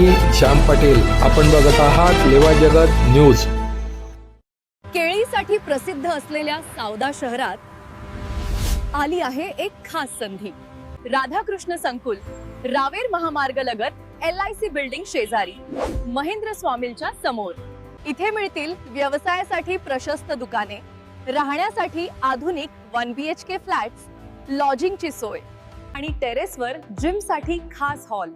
मी श्याम पाटील. आपण बघत आहात लेवा जगत न्यूज. केळीसाठी प्रसिद्ध असलेल्या सावदा शहरात आली आहे एक खास संधी. राधाकृष्ण संकुल रावेर महामार्ग लगत एल आय सी बिल्डिंग शेजारी महेंद्र स्वामींच्या समोर. इथे मिळतील व्यवसायासाठी प्रशस्त दुकाने राहण्यासाठी आधुनिक one B H K flats लॉजिंगची सोय आणि टेरेसवर जिमसाठी खास हॉल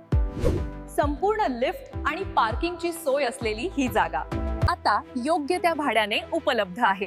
संपूर्ण लिफ्ट आणि पार्किंगची सोय असलेली ही जागा. आता योग्य त्या भाड्याने उपलब्ध आहे.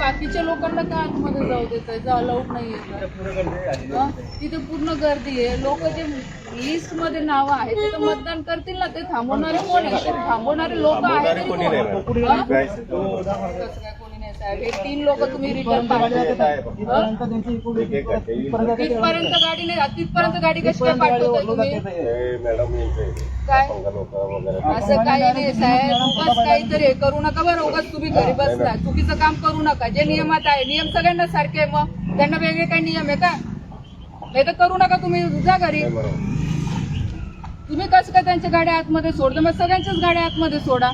बाकीच्या लोकांना का आतमध्ये जाऊ देत आहे अलाउड नाही तिथे पूर्ण गर्दी आहे. लोक जे लिस्टमध्ये नावं आहेत ते तर मतदान करतील ना ते थांबवणारे कोण आहे थांबवणारे लोक आहेत साहेब हे तीन लोक तुम्ही रिटर्न तिथपर्यंत गाडी नाही जात. तिथपर्यंत गाडी कशी काय पाठवता तुम्ही? काय? असं काही नाही साहेब. उगाच काहीतरी हे करू नका बरं उगाच तुम्ही घरी बसता चुकीचं काम करू नका. जे नियमात आहे नियम सगळ्यांना सारखे आहे मग त्यांना वेगळे काही नियम आहे का? नाही तर करू नका तुम्ही जा घरी. तुम्ही कसं काय त्यांच्या गाड्या आतमध्ये सोडता? मग सगळ्यांच्याच गाड्या आतमध्ये सोडा.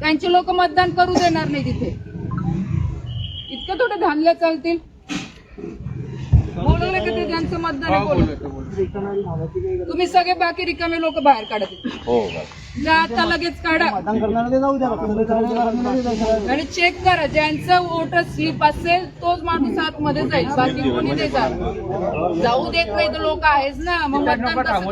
त्यांचे लोक मतदान करू देणार नाही तिथे. थोडं धानल्या चालतील? बोलवलं की ते ज्यांचं मतदान बोलवलं तुम्ही सगळे बाकी रिकामे लोक बाहेर काढत जा आता लगेच काढा. आणि चेक करा ज्यांचं वोटर स्लिप असेल तोच माणूस आतमध्ये जाईल. बाकी कोणी नाही जात. जाऊ देत नाही तर लोक आहेच ना. मग मतदान कसं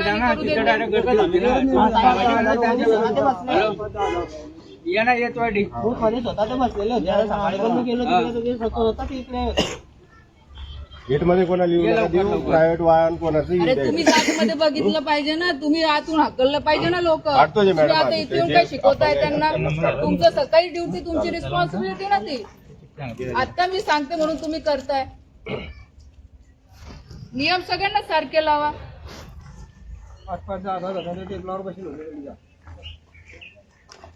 काय नाही करू देत? गेटमध्ये कोणाला देऊ. प्रायव्हेट वाहन कोणाचं अरे तुम्ही आतमध्ये बघितलं पाहिजे ना तुम्ही आतून हाकललं पाहिजे ना लोक. आता. इथे येऊन काय शिकवताय त्यांना? तुमचं सकाळी ड्युटी तुमची रिस्पॉन्सिबिलिटी ना ती आता मी सांगते म्हणून तुम्ही करताय. नियम सगळ्यांना सारखे लावा.